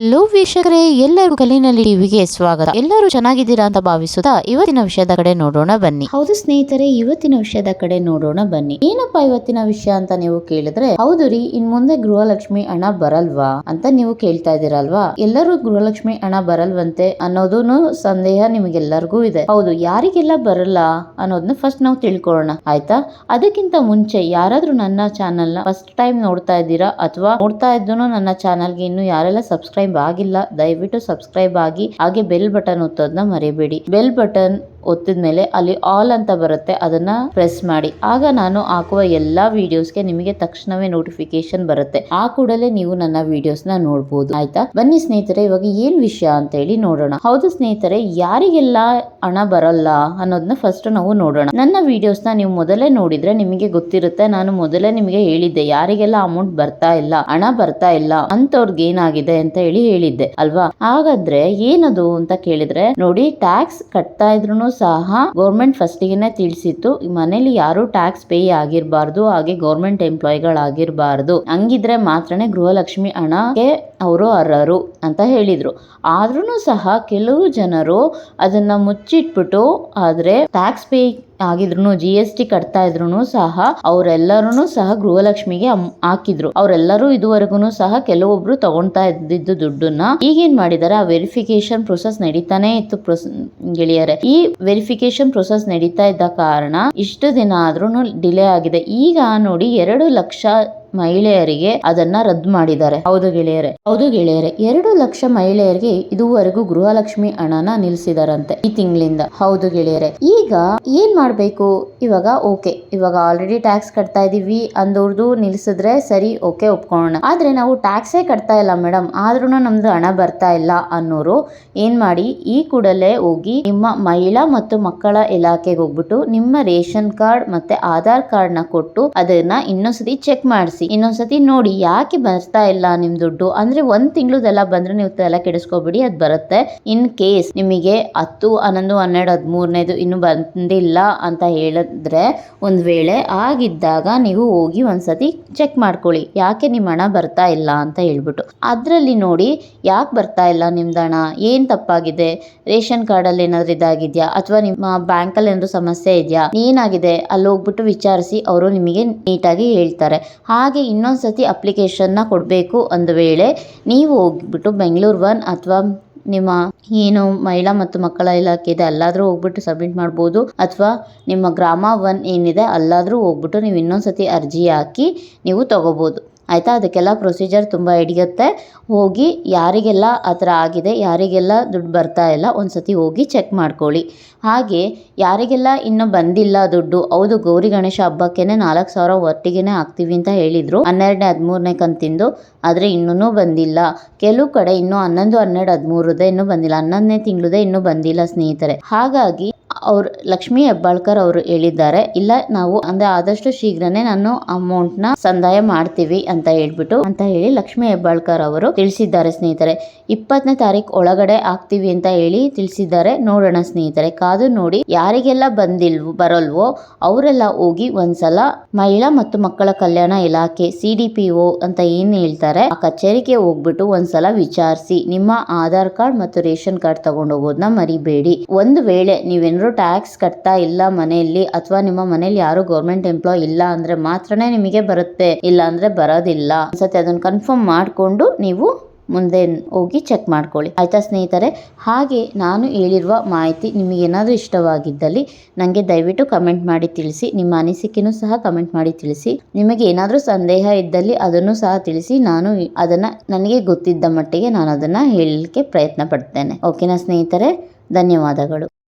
Hello ವೀಕ್ಷಕರೇ, ಎಲ್ಲರೂ ಕಲಿನಲ್ಲಿ ಟಿವಿಗೆ ಸ್ವಾಗತ. ಎಲ್ಲರೂ ಚೆನ್ನಾಗಿದ್ದೀರಾ ಅಂತ ಭಾವಿಸುತ್ತಾ ಇವತ್ತಿನ ವಿಷಯದ ಕಡೆ ನೋಡೋಣ ಬನ್ನಿ. ಹೌದು ಸ್ನೇಹಿತರೆ, ಇವತ್ತಿನ ವಿಷಯದ ಕಡೆ ನೋಡೋಣ ಬನ್ನಿ. ಏನಪ್ಪಾ ಇವತ್ತಿನ ವಿಷಯ ಅಂತ ನೀವು ಕೇಳಿದ್ರೆ, ಹೌದು ರೀ ಇನ್ ಮುಂದೆ ಗೃಹಲಕ್ಷ್ಮಿ ಹಣ ಬರಲ್ವಾ ಅಂತ ನೀವು ಕೇಳ್ತಾ ಇದ್ದೀರಲ್ವಾ? ಎಲ್ಲರೂ ಗೃಹಲಕ್ಷ್ಮಿ ಹಣ ಬರಲ್ವಂತೆ ಅನ್ನೋದೂನು ಸಂದೇಹ ನಿಮಗೆಲ್ಲರಿಗೂ ಇದೆ. ಹೌದು, ಯಾರಿಗೆಲ್ಲ ಬರಲ್ಲ ಅನ್ನೋದನ್ನ ಫಸ್ಟ್ ನಾವು ತಿಳ್ಕೊಳ್ಳೋಣ. ಆಯ್ತಾ? ಅದಕ್ಕಿಂತ ಮುಂಚೆ ಯಾರಾದ್ರೂ ನನ್ನ ಚಾನೆಲ್ನ ಫಸ್ಟ್ ಟೈಮ್ ನೋಡ್ತಾ ಇದ್ದೀರಾ ಅಥವಾ ನೋಡ್ತಾ ಇದ್ದೂ ನನ್ನ ಚಾನೆಲ್ಗೆ ಇನ್ನು ಯಾರೆಲ್ಲ ಸಬ್ಸ್ಕ್ರೈಬ್ ಆಗಿಲ್ಲ ದಯವಿಟ್ಟು ಸಬ್ಸ್ಕ್ರೈಬ್ ಆಗಿ ಹಾಗೆ ಬೆಲ್ ಬಟನ್ ಒತ್ತೋದನ್ನ ಮರಿಬೇಡಿ. ಬೆಲ್ ಬಟನ್ ಒತ್ತಿದ್ಮೇಲೆ ಅಲ್ಲಿ ಆಲ್ ಅಂತ ಬರುತ್ತೆ, ಅದನ್ನ ಪ್ರೆಸ್ ಮಾಡಿ. ಆಗ ನಾನು ಹಾಕುವ ಎಲ್ಲಾ ವಿಡಿಯೋಸ್ಗೆ ನಿಮಗೆ ತಕ್ಷಣವೇ ನೋಟಿಫಿಕೇಶನ್ ಬರುತ್ತೆ. ಆ ಕೂಡಲೇ ನೀವು ನನ್ನ ವಿಡಿಯೋಸ್ನ ನೋಡಬಹುದು ಆಯ್ತಾ? ಬನ್ನಿ ಸ್ನೇಹಿತರೆ, ಇವಾಗ ಏನ್ ವಿಷಯ ಅಂತ ಹೇಳಿ ನೋಡೋಣ. ಹೌದು ಸ್ನೇಹಿತರೆ, ಯಾರಿಗೆಲ್ಲ ಹಣ ಬರಲ್ಲ ಅನ್ನೋದನ್ನ ಫಸ್ಟ್ ನಾವು ನೋಡೋಣ. ನನ್ನ ವಿಡಿಯೋಸ್ನ ನೀವು ಮೊದಲೇ ನೋಡಿದ್ರೆ ನಿಮಗೆ ಗೊತ್ತಿರುತ್ತೆ, ನಾನು ಮೊದಲೇ ನಿಮಗೆ ಹೇಳಿದ್ದೆ, ಯಾರಿಗೆಲ್ಲ ಅಮೌಂಟ್ ಬರ್ತಾ ಇಲ್ಲ, ಹಣ ಬರ್ತಾ ಇಲ್ಲ ಅಂತವ್ರಿಗೆ ಏನಾಗಿದೆ ಅಂತ ಹೇಳಿ ಹೇಳಿದ್ದೆ, ಅಲ್ವಾ? ಹಾಗಾದ್ರೆ ಏನದು ಅಂತ ಕೇಳಿದ್ರೆ, ನೋಡಿ ಟ್ಯಾಕ್ಸ್ ಕಟ್ತಾ ಇದ್ರು ಸಹ ಗೌರ್ಮೆಂಟ್ ಫಸ್ಟ್ ಗೆನೆ ತಿಳಿಸಿತ್ತು. ಮನೇಲಿ ಯಾರು ಟ್ಯಾಕ್ಸ್ ಪೇ ಆಗಿರಬಾರ್ದು, ಹಾಗೆ ಗೌರ್ಮೆಂಟ್ ಎಂಪ್ಲಾಯಿಗಳಾಗಿರ್ಬಾರ್ದು ಹಂಗಿದ್ರೆ ಮಾತ್ರನೇ ಗೃಹಲಕ್ಷ್ಮಿ ಹಣಕ್ಕೆ ಅವರು ಅರ್ಹರು ಅಂತ ಹೇಳಿದ್ರು. ಆದ್ರೂ ಸಹ ಕೆಲವು ಜನರು ಅದನ್ನ ಮುಚ್ಚಿಟ್ಬಿಟ್ಟು ಆದ್ರೆ ಟ್ಯಾಕ್ಸ್ ಪೇ ಆಗಿದ್ರು ಜಿ ಎಸ್ ಟಿ ಕಟ್ತಾ ಇದ್ರು ಸಹ ಅವರೆಲ್ಲರೂ ಸಹ ಗೃಹಲಕ್ಷ್ಮಿಗೆ ಹಾಕಿದ್ರು. ಅವರೆಲ್ಲರೂ ಇದುವರೆಗೂ ಸಹ ಕೆಲವೊಬ್ರು ತಗೊಂತಾ ಇದ್ದಿದ್ದು ದುಡ್ಡನ್ನ. ಈಗೇನ್ ಮಾಡಿದಾರೆ? ಆ ವೆರಿಫಿಕೇಶನ್ ಪ್ರೊಸೆಸ್ ನಡೀತಾನೆ ಇತ್ತು ಗೆಳೆಯರೆ. ಈ ವೆರಿಫಿಕೇಶನ್ ಪ್ರೊಸೆಸ್ ನಡೀತಾ ಇದ್ದ ಕಾರಣ ಇಷ್ಟು ದಿನ ಆದ್ರೂ ಡಿಲೇ ಆಗಿದೆ. ಈಗ ನೋಡಿ ಎರಡು ಲಕ್ಷ ಮಹಿಳೆಯರಿಗೆ ಅದನ್ನ ರದ್ದು ಮಾಡಿದ್ದಾರೆ. ಹೌದು ಗೆಳೆಯರೇ ಹೌದು ಗೆಳೆಯರೇ, ಎರಡು ಲಕ್ಷ ಮಹಿಳೆಯರಿಗೆ ಇದುವರೆಗೂ ಗೃಹಲಕ್ಷ್ಮಿ ಹಣನ ನಿಲ್ಸಿದಾರಂತೆ ಈ ತಿಂಗಳಿಂದ. ಹೌದು ಗೆಳೆಯರೆ, ಈಗ ಏನ್ ಮಾಡ್ಬೇಕು? ಇವಾಗ ಓಕೆ, ಇವಾಗ ಆಲ್ರೆಡಿ ಟ್ಯಾಕ್ಸ್ ಕಟ್ತಾ ಇದೀವಿ ಅಂದವ್ರದ್ದು ನಿಲ್ಸಿದ್ರೆ ಸರಿ, ಓಕೆ ಒಪ್ಕೊಳ್ಳೋಣ ಆದ್ರೆ ನಾವು ಟ್ಯಾಕ್ಸೇ ಕಟ್ತಾ ಇಲ್ಲ ಮೇಡಮ್ ಆದ್ರೂ ನಮ್ದು ಹಣ ಬರ್ತಾ ಇಲ್ಲ ಅನ್ನೋರು ಏನ್ ಮಾಡಿ, ಈ ಕೂಡಲೇ ಹೋಗಿ ನಿಮ್ಮ ಮಹಿಳಾ ಮತ್ತು ಮಕ್ಕಳ ಇಲಾಖೆಗೆ ಹೋಗ್ಬಿಟ್ಟು ನಿಮ್ಮ ರೇಷನ್ ಕಾರ್ಡ್ ಮತ್ತೆ ಆಧಾರ್ ಕಾರ್ಡ್ನ ಕೊಟ್ಟು ಅದನ್ನ ಇನ್ನೊಂದ್ಸತಿ ಚೆಕ್ ಮಾಡಿಸಿ. ಇನ್ನೊಂದ್ಸತಿ ನೋಡಿ, ಯಾಕೆ ಬರ್ತಾ ಇಲ್ಲ ನಿಮ್ ದುಡ್ಡು? ಅಂದ್ರೆ ಒಂದ್ ತಿಂಗಳದೆಲ್ಲ ಬಂದ್ರೆ ನೀವು ತಲೆ ಕೆಡಿಸ್ಕೋಬಿಡಿ, ಅದ್ ಬರುತ್ತೆ. ಇನ್ ಕೇಸ್ ನಿಮಗೆ ಹತ್ತು, ಹನ್ನೊಂದು, ಹನ್ನೆರಡು, ಹದಿಮೂರನೇದು ಇನ್ನು ಬಂದಿಲ್ಲ ಅಂತ ಹೇಳಿದ್ರೆ ಒಂದ್ ವೇಳೆ ಆಗಿದ್ದಾಗ ನೀವು ಹೋಗಿ ಒಂದ್ಸತಿ ಚೆಕ್ ಮಾಡ್ಕೊಳ್ಳಿ. ಯಾಕೆ ನಿಮ್ಮ ಹಣ ಬರ್ತಾ ಇಲ್ಲ ಅಂತ ಹೇಳ್ಬಿಟ್ಟು. ಅದ್ರಲ್ಲಿ ನೋಡಿ, ಯಾಕೆ ಬರ್ತಾ ಇಲ್ಲ ನಿಮ್ದು ಹಣ? ಏನ್ ತಪ್ಪಾಗಿದೆ? ರೇಷನ್ ಕಾರ್ಡ್ ಅಲ್ಲಿ ಏನಾದ್ರು ಇದಾಗಿದ್ಯಾ? ಅಥವಾ ನಿಮ್ಮ ಬ್ಯಾಂಕ್ ಅಲ್ಲಿ ಏನಾದ್ರು ಸಮಸ್ಯೆ ಇದೆಯಾ? ಏನಾಗಿದೆ? ಅಲ್ಲಿ ಹೋಗ್ಬಿಟ್ಟು ವಿಚಾರಿಸಿ, ಅವರು ನಿಮಗೆ ನೀಟಾಗಿ ಹೇಳ್ತಾರೆ. ಹಾಗೆ ಇನ್ನೊಂದ್ಸತಿ ಅಪ್ಲಿಕೇಶನ್ ಅಪ್ಲಿಕೇಶನ್ನ ಕೊಡಬೇಕು ಒಂದು ವೇಳೆ ನೀವು ಹೋಗ್ಬಿಟ್ಟು ಬೆಂಗಳೂರು ಒನ್ ಅಥವಾ ನಿಮ್ಮ ಏನು ಮಹಿಳಾ ಮತ್ತು ಮಕ್ಕಳ ಇಲಾಖೆ ಇದೆ ಅಲ್ಲಾದರೂ ಹೋಗ್ಬಿಟ್ಟು ಸಬ್ಮಿಟ್ ಮಾಡ್ಬೋದು ಅಥವಾ ನಿಮ್ಮ ಗ್ರಾಮ ಒನ್ ಏನಿದೆ ಅಲ್ಲಾದರೂ ಹೋಗ್ಬಿಟ್ಟು ನೀವು ಇನ್ನೊಂದು ಸತಿ ಅರ್ಜಿ ಹಾಕಿ ನೀವು ತಗೋಬೋದು. ಆಯಿತಾ? ಅದಕ್ಕೆಲ್ಲ ಪ್ರೊಸೀಜರ್ ತುಂಬ ಹಿಡಿಯುತ್ತೆ. ಹೋಗಿ ಯಾರಿಗೆಲ್ಲ ಆ ಥರ ಆಗಿದೆ, ಯಾರಿಗೆಲ್ಲ ದುಡ್ಡು ಬರ್ತಾ ಇಲ್ಲ ಒಂದು ಸತಿ ಹೋಗಿ ಚೆಕ್ ಮಾಡ್ಕೊಳ್ಳಿ. ಹಾಗೆ ಯಾರಿಗೆಲ್ಲ ಇನ್ನೂ ಬಂದಿಲ್ಲ ದುಡ್ಡು, ಹೌದು ಗೌರಿ ಗಣೇಶ ಹಬ್ಬಕ್ಕೇನೆ ನಾಲ್ಕು ಸಾವಿರ ಒಟ್ಟಿಗೆನೆ ಹಾಕ್ತೀವಿ ಅಂತ ಹೇಳಿದರು. ಹನ್ನೆರಡನೇ, ಹದಿಮೂರನೇ ಕಂತಿಂದು ಆದರೆ ಇನ್ನೂ ಬಂದಿಲ್ಲ. ಕೆಲವು ಕಡೆ ಇನ್ನೂ ಹನ್ನೊಂದು, ಹನ್ನೆರಡು, ಹದಿಮೂರದೇ ಇನ್ನೂ ಬಂದಿಲ್ಲ. ಹನ್ನೊಂದನೇ ತಿಂಗಳದೇ ಇನ್ನೂ ಬಂದಿಲ್ಲ ಸ್ನೇಹಿತರೆ. ಹಾಗಾಗಿ ಅವ್ರು ಲಕ್ಷ್ಮಿ ಹೆಬ್ಬಾಳ್ಕರ್ ಅವರು ಹೇಳಿದ್ದಾರೆ. ಇಲ್ಲ, ನಾವು ಅಂದ್ರೆ ಆದಷ್ಟು ಶೀಘ್ರನೇ ನಾನು ಅಮೌಂಟ್ನ ಸಂದಾಯ ಮಾಡ್ತೀವಿ ಅಂತ ಹೇಳ್ಬಿಟ್ಟು ಅಂತ ಹೇಳಿ ಲಕ್ಷ್ಮಿ ಹೆಬ್ಬಾಳ್ಕರ್ ಅವರು ತಿಳಿಸಿದ್ದಾರೆ ಸ್ನೇಹಿತರೆ. ಇಪ್ಪತ್ತನೇ ತಾರೀಕು ಒಳಗಡೆ ಆಗ್ತೀವಿ ಅಂತ ಹೇಳಿ ತಿಳಿಸಿದ್ದಾರೆ. ನೋಡೋಣ ಸ್ನೇಹಿತರೆ, ಕಾದು ನೋಡಿ ಯಾರಿಗೆಲ್ಲ ಬಂದಿಲ್ವೋ, ಬರಲ್ವೋ, ಅವರೆಲ್ಲ ಹೋಗಿ ಒಂದ್ಸಲ ಮಹಿಳಾ ಮತ್ತು ಮಕ್ಕಳ ಕಲ್ಯಾಣ ಇಲಾಖೆ ಸಿ ಅಂತ ಏನ್ ಹೇಳ್ತಾರೆ, ಆ ಕಚೇರಿಗೆ ಹೋಗ್ಬಿಟ್ಟು ಒಂದ್ಸಲ ವಿಚಾರಿಸಿ. ನಿಮ್ಮ ಆಧಾರ್ ಕಾರ್ಡ್ ಮತ್ತು ರೇಷನ್ ಕಾರ್ಡ್ ತಗೊಂಡು ಹೋಗೋದನ್ನ ಮರಿಬೇಡಿ. ಒಂದು ವೇಳೆ ನೀವೇನಾದ್ರು ಟ್ಯಾಕ್ಸ್ ಕಟ್ತಾ ಇಲ್ಲ ಮನೆಯಲ್ಲಿ ಅಥವಾ ನಿಮ್ಮ ಮನೆಯಲ್ಲಿ ಯಾರು ಗೌರ್ಮೆಂಟ್ ಎಂಪ್ಲಾಯ್ ಇಲ್ಲ ಅಂದ್ರೆ ಮಾತ್ರನೇ ನಿಮಗೆ ಬರುತ್ತೆ, ಇಲ್ಲ ಅಂದ್ರೆ ಬರೋದಿಲ್ಲ. ಅನ್ಸತ್ತೆ, ಅದನ್ನ ಕನ್ಫರ್ಮ್ ಮಾಡಿಕೊಂಡು ನೀವು ಮುಂದೆ ಹೋಗಿ ಚೆಕ್ ಮಾಡ್ಕೊಳ್ಳಿ. ಆಯ್ತಾ ಸ್ನೇಹಿತರೆ? ಹಾಗೆ ನಾನು ಹೇಳಿರುವ ಮಾಹಿತಿ ನಿಮಗೆ ಏನಾದರೂ ಇಷ್ಟವಾಗಿದ್ದಲ್ಲಿ ನನಗೆ ದಯವಿಟ್ಟು ಕಮೆಂಟ್ ಮಾಡಿ ತಿಳಿಸಿ, ನಿಮ್ಮ ಅನಿಸಿಕೆನೂ ಸಹ ಕಮೆಂಟ್ ಮಾಡಿ ತಿಳಿಸಿ. ನಿಮಗೆ ಏನಾದರೂ ಸಂದೇಹ ಇದ್ದಲ್ಲಿ ಅದನ್ನು ಸಹ ತಿಳಿಸಿ, ನಾನು ಅದನ್ನು ನನಗೆ ಗೊತ್ತಿದ್ದ ಮಟ್ಟಿಗೆ ನಾನು ಅದನ್ನು ಹೇಳಲಿಕ್ಕೆ ಪ್ರಯತ್ನ ಪಡ್ತೇನೆ ಓಕೆನಾ ಸ್ನೇಹಿತರೆ? ಧನ್ಯವಾದಗಳು.